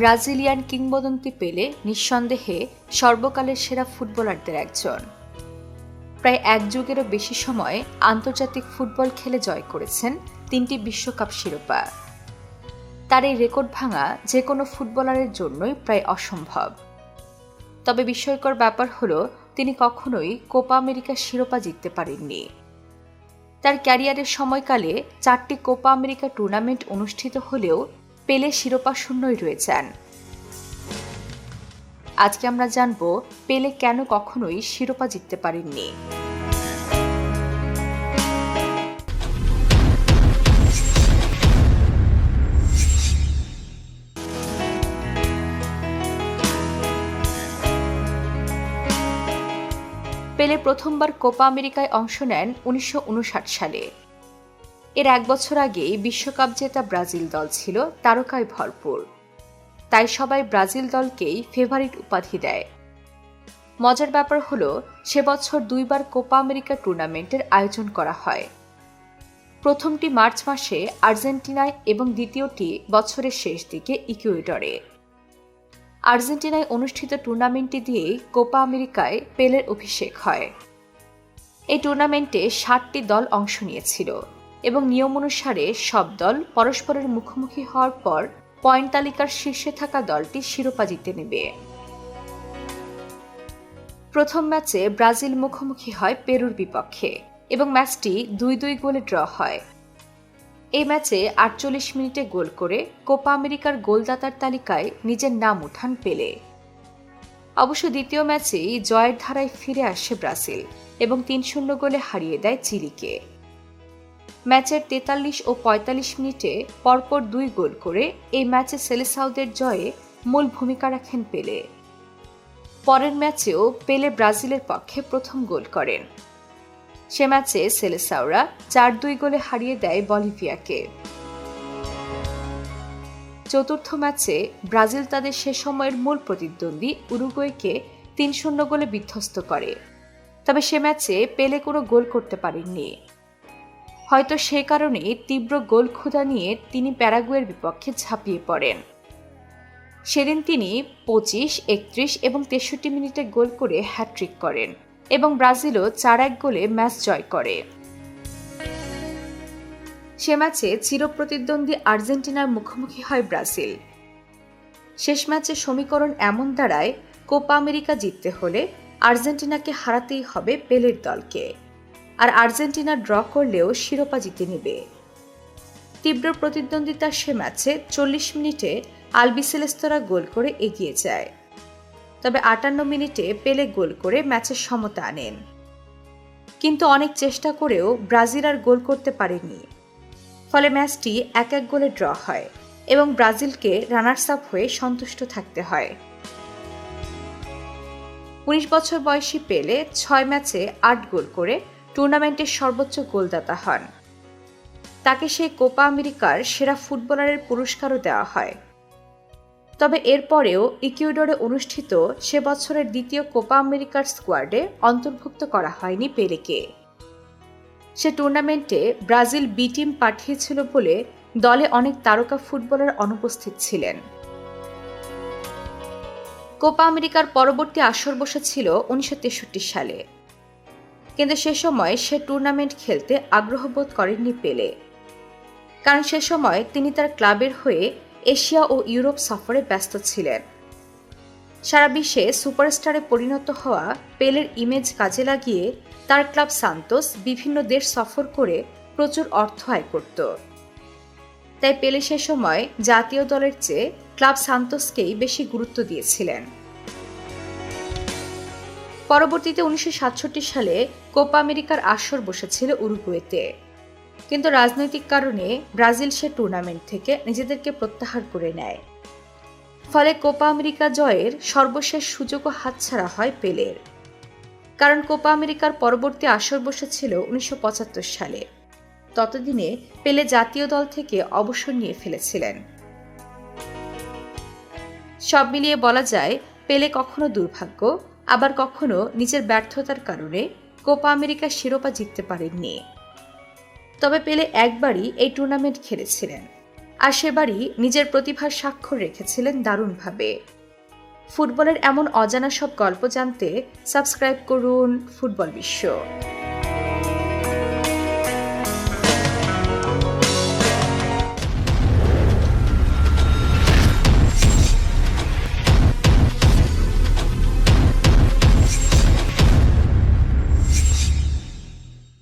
Brazilian কিংবদন্তি পেলে নিঃসন্দেহে সর্বকালের সেরা ফুটবলারদের একজন। প্রায় এক যুগেরও বেশি সময় আন্তর্জাতিক ফুটবল খেলে জয় করেছেন তিনটি বিশ্বকাপ শিরোপা। তার এই রেকর্ড ভাঙা যে কোনো ফুটবলারের জন্যই প্রায় অসম্ভব। তবে বিস্ময়কর ব্যাপার হলো, তিনি কখনোই কোপা আমেরিকার শিরোপা জিততে পারেননি। তার ক্যারিয়ারের সময়কালে চারটি কোপা আমেরিকা টুর্নামেন্ট অনুষ্ঠিত হলেও পেলে শিরোপা শূন্যই রয়েছেন। আজকে আমরা জানব, পেলে কেন কখনোই শিরোপা জিততে পারেননি। পেলে প্রথমবার কোপা আমেরিকায় অংশ নেন উনিশশো উনষাট সালে। এর এক বছর আগেই বিশ্বকাপ জেতা ব্রাজিল দল ছিল তারকায় ভরপুর। তাই সবাই ব্রাজিল দলকেই ফেভারিট উপাধি দেয়। মজার ব্যাপার হলো, সে বছর দুইবার কোপা আমেরিকা টুর্নামেন্টের আয়োজন করা হয়। প্রথমটি মার্চ মাসে আর্জেন্টিনায় এবং দ্বিতীয়টি বছরের শেষ দিকে ইকুয়েডরে। আর্জেন্টিনায় অনুষ্ঠিত টুর্নামেন্টটি দিয়েই কোপা আমেরিকায় পেলের অভিষেক হয়। এই টুর্নামেন্টে ষাটটি দল অংশ নিয়েছিল। এবং নিয়ম অনুসারে সব দল পরস্পরের মুখোমুখি হওয়ার পর পয়েন্ট তালিকার শীর্ষে থাকা দলটি শিরোপা জিতে নেবে। প্রথম ম্যাচে ব্রাজিল মুখোমুখি হয় পেরুর বিপক্ষে এবং ম্যাচটি দুই দুই গোলে ড্র হয়। এই ম্যাচে আটচল্লিশ মিনিটে গোল করে কোপা আমেরিকার গোলদাতার তালিকায় নিজের নাম উঠান পেলে। অবশ্য দ্বিতীয় ম্যাচেই জয়ের ধারায় ফিরে আসে ব্রাজিল এবং তিন শূন্য গোলে হারিয়ে দেয় চিলিকে। ম্যাচের তেতাল্লিশ ও ৪৫ মিনিটে পরপর দুই গোল করে এই ম্যাচে সেলেসাউদের জয়ে মূল ভূমিকা রাখেন পেলে। পরের ম্যাচেও পেলে ব্রাজিলের পক্ষে প্রথম গোল করেন। সে ম্যাচে সেলেসাওরা চার দুই গোলে হারিয়ে দেয় বলিভিয়াকে। চতুর্থ ম্যাচে ব্রাজিল তাদের সে সময়ের মূল প্রতিদ্বন্দ্বী উরুগুয়েকে তিন শূন্য গোলে বিধ্বস্ত করে। তবে সে ম্যাচে পেলে কোনো গোল করতে পারেননি। হয়তো সে কারণে তীব্র গোল ক্ষুধা নিয়ে তিনি প্যারাগুয়ের বিপক্ষে ঝাঁপিয়ে পড়েন। সেদিন তিনি পঁচিশ, একত্রিশ এবং তেষট্টি মিনিটে গোল করে হ্যাট্রিক করেন এবং ব্রাজিলও চার এক গোলে ম্যাচ জয় করে। সে ম্যাচে চিরপ্রতিদ্বন্দ্বী আর্জেন্টিনার মুখোমুখি হয় ব্রাজিল। শেষ ম্যাচে সমীকরণ এমন দাঁড়ায়, কোপা আমেরিকা জিততে হলে আর্জেন্টিনাকে হারাতেই হবে পেলের দলকে। আর আর্জেন্টিনা ড্র করলেও শিরোপা জিতে নেবে। তীব্র প্রতিদ্বন্দ্বিতার সে ম্যাচে চল্লিশ মিনিটে আলবিসেলেস্তরা গোল করে এগিয়ে যায়। তবে আটান্ন মিনিটে পেলে গোল করে ম্যাচের সমতা আনেন। কিন্তু অনেক চেষ্টা করেও ব্রাজিল আর গোল করতে পারেনি। ফলে ম্যাচটি এক এক গোলে ড্র হয় এবং ব্রাজিলকে রানার্স আপ হয়ে সন্তুষ্ট থাকতে হয়। উনিশ বছর বয়সী পেলে ছয় ম্যাচে আট গোল করে টুর্নামেন্টের সর্বোচ্চ গোলদাতা হন। তাকে সেই কোপা আমেরিকার সেরা ফুটবলারের পুরস্কারও দেওয়া হয়। তবে এরপরেও ইকুয়েডরে অনুষ্ঠিত সে বছরের দ্বিতীয় কোপা আমেরিকার স্কোয়াডে অন্তর্ভুক্ত করা হয়নি পেলেকে। সে টুর্নামেন্টে ব্রাজিল বি টিম পাঠিয়েছিল বলে দলে অনেক তারকা ফুটবলার অনুপস্থিত ছিলেন। কোপা আমেরিকার পরবর্তী আসর বসেছিল উনিশশো তেষট্টি সালে। কিন্তু সে সময় সে টুর্নামেন্ট খেলতে আগ্রহ বোধ করেননি পেলে। কারণ সে সময় তিনি তার ক্লাবের হয়ে এশিয়া ও ইউরোপ সফরে ব্যস্ত ছিলেন। সারা বিশ্বে সুপারস্টারে পরিণত হওয়া পেলের ইমেজ কাজে লাগিয়ে তার ক্লাব সান্তোস বিভিন্ন দেশ সফর করে প্রচুর অর্থ আয় করত। তাই পেলে সে সময় জাতীয় দলের চেয়ে ক্লাব সান্তোসকেই বেশি গুরুত্ব দিয়েছিলেন। পরবর্তীতে উনিশশো সাতষট্টি সালে কোপা আমেরিকার আসর বসেছিল উরুগুয়েতে। কিন্তু রাজনৈতিক কারণে ব্রাজিল সে টুর্নামেন্ট থেকে নিজেদেরকে প্রত্যাহার করে নেয়। ফলে কোপা আমেরিকা জয়ের সর্বশেষ সুযোগও হাতছাড়া হয় পেলের। কারণ কোপা আমেরিকার পরবর্তী আসর বসেছিল উনিশশো পঁচাত্তর সালে। ততদিনে পেলে জাতীয় দল থেকে অবসর নিয়ে ফেলেছিলেন। সব মিলিয়ে বলা যায়, পেলে কখনো দুর্ভাগ্য আবার কখনো নিজের ব্যর্থতার কারণে কোপা আমেরিকা শিরোপা জিততে পারেননি। তবে পেলে একবারই এই টুর্নামেন্ট খেলেছিলেন। আর সেবারই নিজের প্রতিভার স্বাক্ষর রেখেছিলেন দারুণভাবে। ফুটবলের এমন অজানা সব গল্প জানতে সাবস্ক্রাইব করুন ফুটবল বিশ্ব।